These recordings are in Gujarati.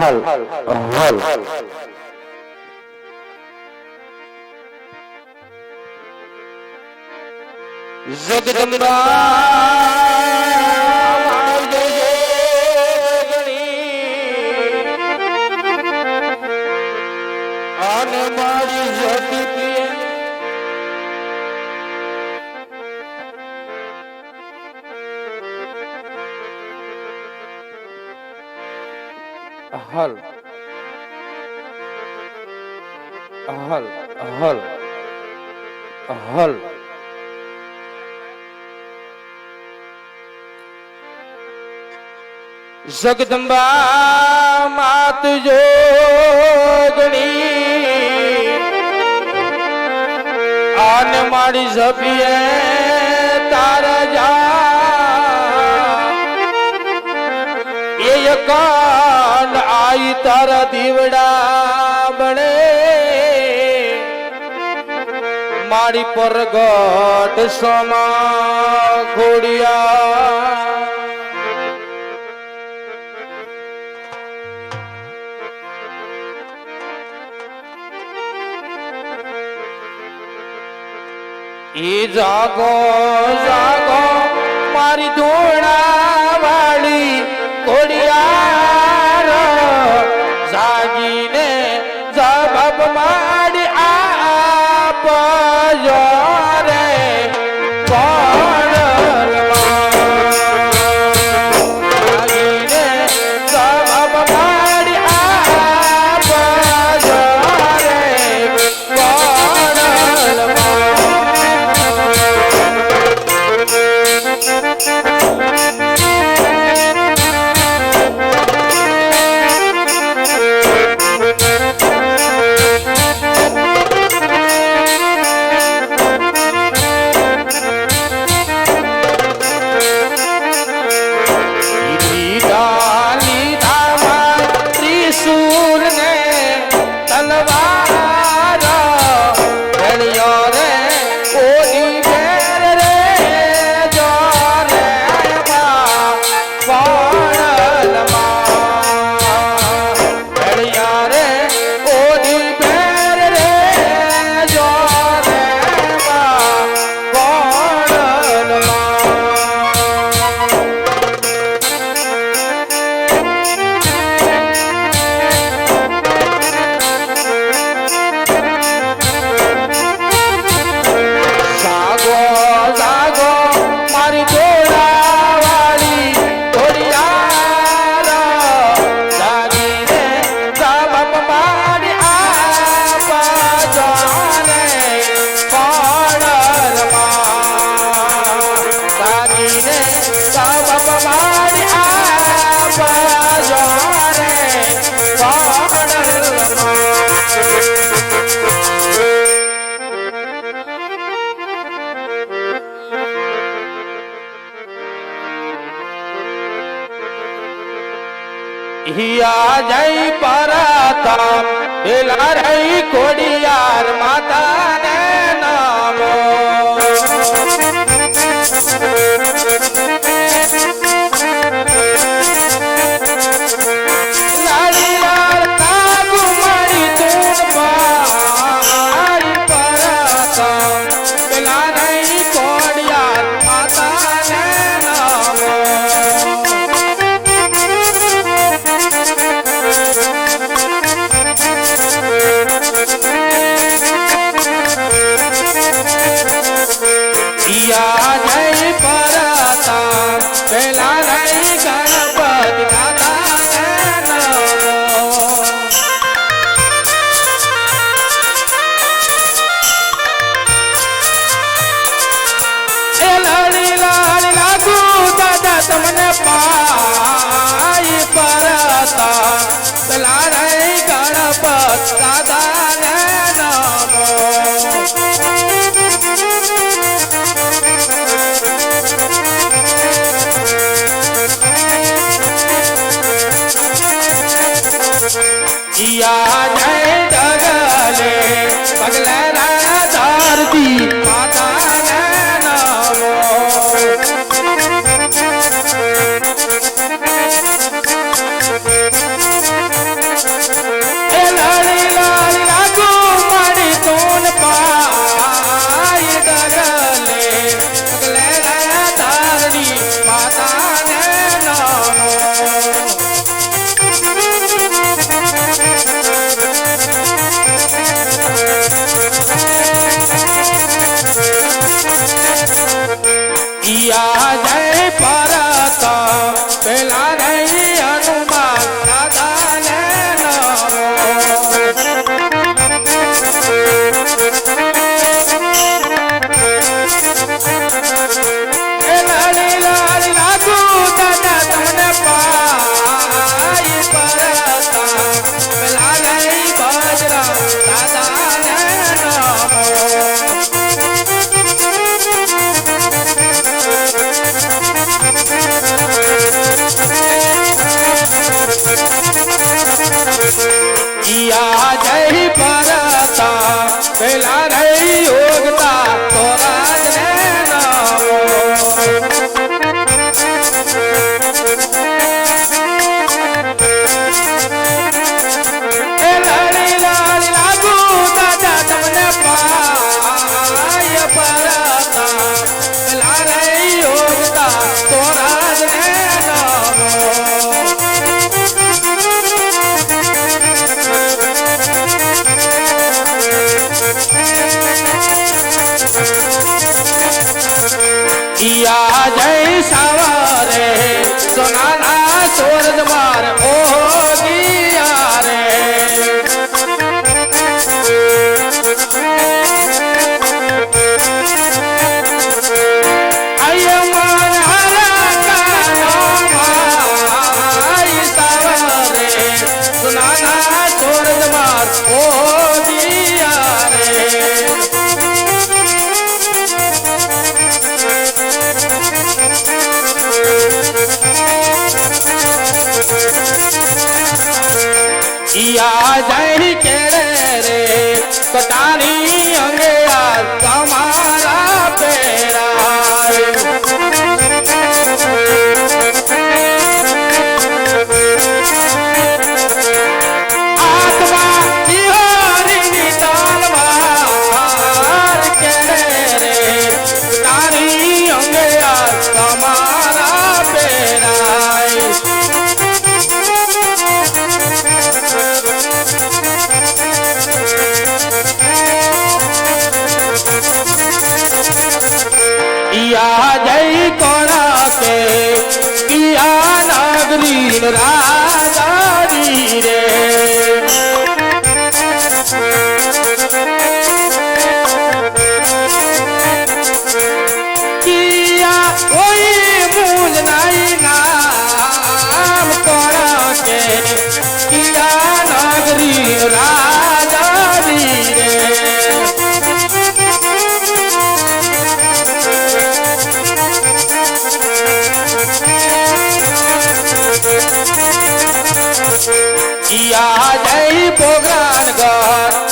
હલ હલ. જગદંબા હલ હલ હલ હલ જગદંબા માત જોગણી. આને મારી જપીએ તારા આઈ તારા દીવડા બને મારી પરગટ સમા ઘોડિયા એ જાગો જાગો, મારી ધોળા વાળી કોડિયાર જાગીને જવાબ માડી આપ હિયા જય પરતામ એલા રહી કોડિયાર માતાને નામો યા જય ડગલે પગલે ધરતી સોર દ્વાર ઓહો या जय Senhor. યા જય પોગરાણ ગઢ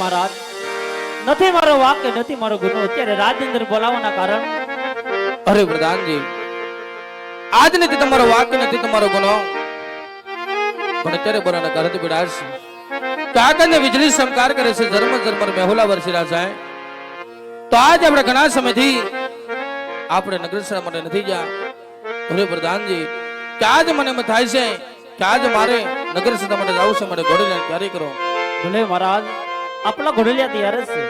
મહારાજ. નથી મારો વાક્ય નથી મારો ગુનો. અત્યારે રાજેન્દ્ર બોલાવવાના કારણ? અરે પ્રધાનજી આજ નથી તમારો વાક્ય નથી તમારો ગુનો. પણ અત્યારે બોલાના ઘરે બિડાશ કાકાને વીજળી સંકાર કરે છે ધર્મ ધર્મ મેહુલા વર્ષી રહ્યા તો આજ આપણે ઘણા સમયથી આપણે નગરેશ્વર માટે નથી ગયા. અરે પ્રધાનજી કે આજ મને એમ થાય છે કે આજ મારે નગરસભા માટે જવું છે મારે ઘોડી લઈને ક્યારે કરો? ભલે મહારાજ. આપણા ઘોડલિયા તૈયાર જ છે.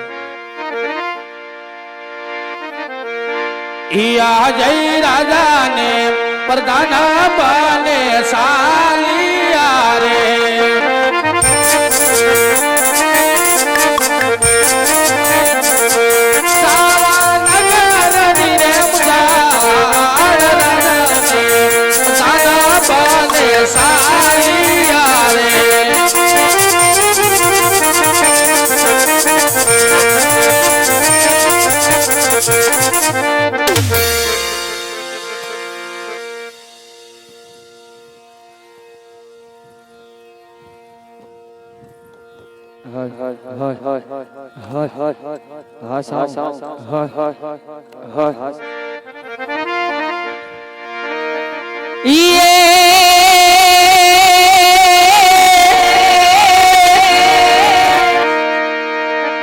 ઈયા જય રાજાને પ્રધાન બને સાલિયા રે.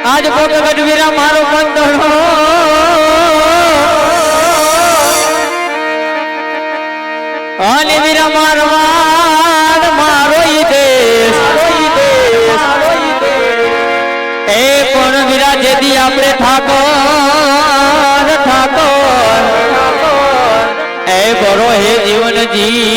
આજ ભોગ ગઢવીરા મારો બંધ અને વીરા મારવાડ વીરા આપણે ઠાકોર ઠાકોર. એ બરો હે જીવન જીવતા.